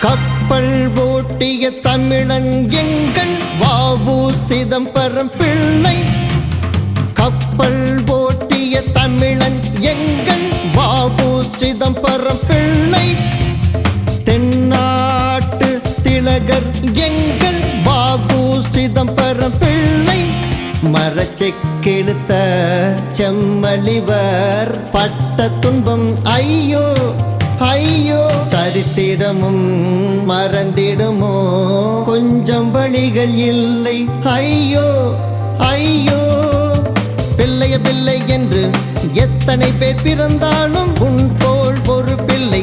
கப்பல் ஓட்டிய தமிழன் எங்கள் வாவு சிதம்பரம் பிள்ளை. கப்பல் ஓட்டிய தமிழன் எங்கள் வாவு சிதம்பரம் பிள்ளை. தென்னாட்டு திலகர் எங்கள் வாவு சிதம்பரம் பிள்ளை. மரச்செக்கெழுத்த செம்மலிவர் பட்ட துன்பம் ஐயோ ஐயோ. சரித்திரமும் மறந்திடுமோ? கொஞ்சம் வழிகள் இல்லை. ஐயோ ஐயோ. பிள்ளைய பிள்ளை என்று எத்தனை பேர் பிறந்தாலும் உன் போல் ஒரு பிள்ளை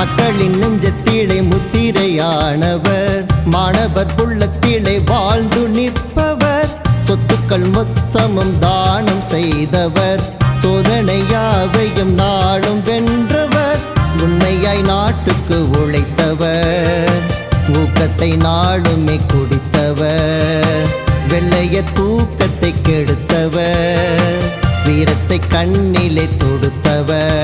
மக்களின் நெஞ்சத்திலே முத்திரையானவர் மாணவர் உள்ளத்திலே வாழ்ந்து நிற்பவர் சொத்துக்கள் மொத்தமும் தானம் செய்தவர் சோதனையாவையும் நாளும் வென்றவர் உண்மையாய் நாட்டுக்கு உழைத்தவர் ஊக்கத்தை நாளுமே குடித்தவர் வெள்ளைய தூக்கத்தை கெடுத்தவர் வீரத்தை கண்ணிலே தொடுத்தவர்.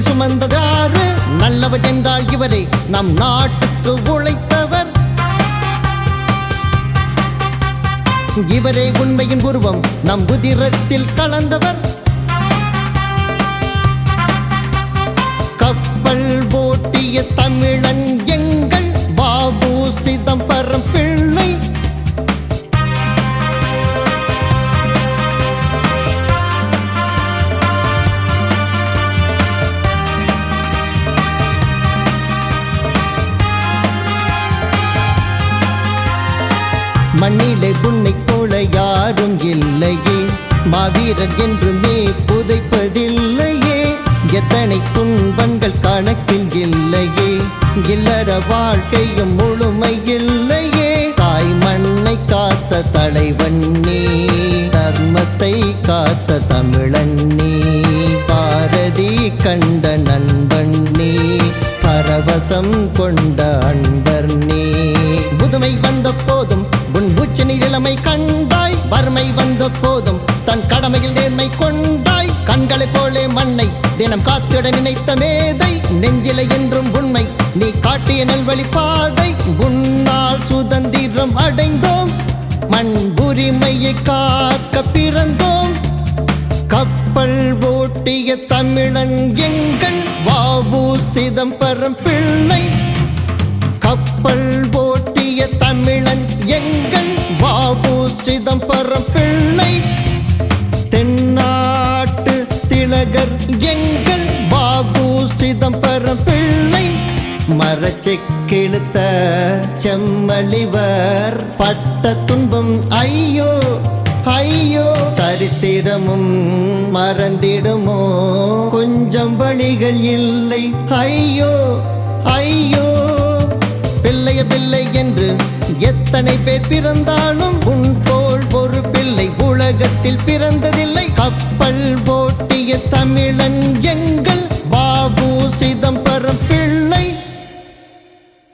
மேனியில் சுமந்ததாரு நல்லவர் என்றால் இவரே நம் நாட்டுக்கு உழைத்தவர். இவரே உண்மையின் உருவம் நம் உதிரத்தில் கலந்தவர். கப்பல் போட்டிய தமிழன் எங்கள் மண்ணிலே புன்னை போல யாரும் இல்லையே. மாவீரர் என்றுமே புதைப்பதில்லையே. எத்தனை துன்பங்கள் கணக்கில் இல்லையே. இல்லற வாழ்க்கையும் முழுமை இல்லையே. தாய் மண்ணை காத்த தலைவன் நீ தர்மத்தை காத்த தமிழன் நீ பாரதி கண்ட நண்பன் நீ பரவசம் கொண்ட அன்பர் தன் கடமையில் நேர்மை கொண்டாய். கண்களைப் போலே மண்ணை தினம் காத்திட நினைத்த மேதை. நெஞ்சிலை என்றும் உண்மை நீ காட்டிய நல்வழி பாதை. உன்னால் சுதந்திரம் அடைந்தோம் மண் உரிமையை காக்க பிறந்தோம். கப்பல் ஓட்டிய தமிழன் எங்கள் வாவு சிதம்பரம் பிள்ளை. கப்பல் ஓட்டிய தமிழன் எங்கள் பாபு சிதம்பரம் பிள்ளை. மரச்செக்கெழுத்த செம்மலிவர் பட்ட துன்பம் ஐயோ ஐயோ. சரித்திரமும் மறந்திடுமோ? கொஞ்சம் வழிகள் இல்லை ஐயோ ஐயோ. பிள்ளைய பிள்ளை என்று எத்தனை பேர் பிறந்தாலும் உன் போல் ஒரு பிள்ளை உலகத்தில் பிறந்ததில்லை. கப்பல் ஓட்டிய தமிழன் எங்க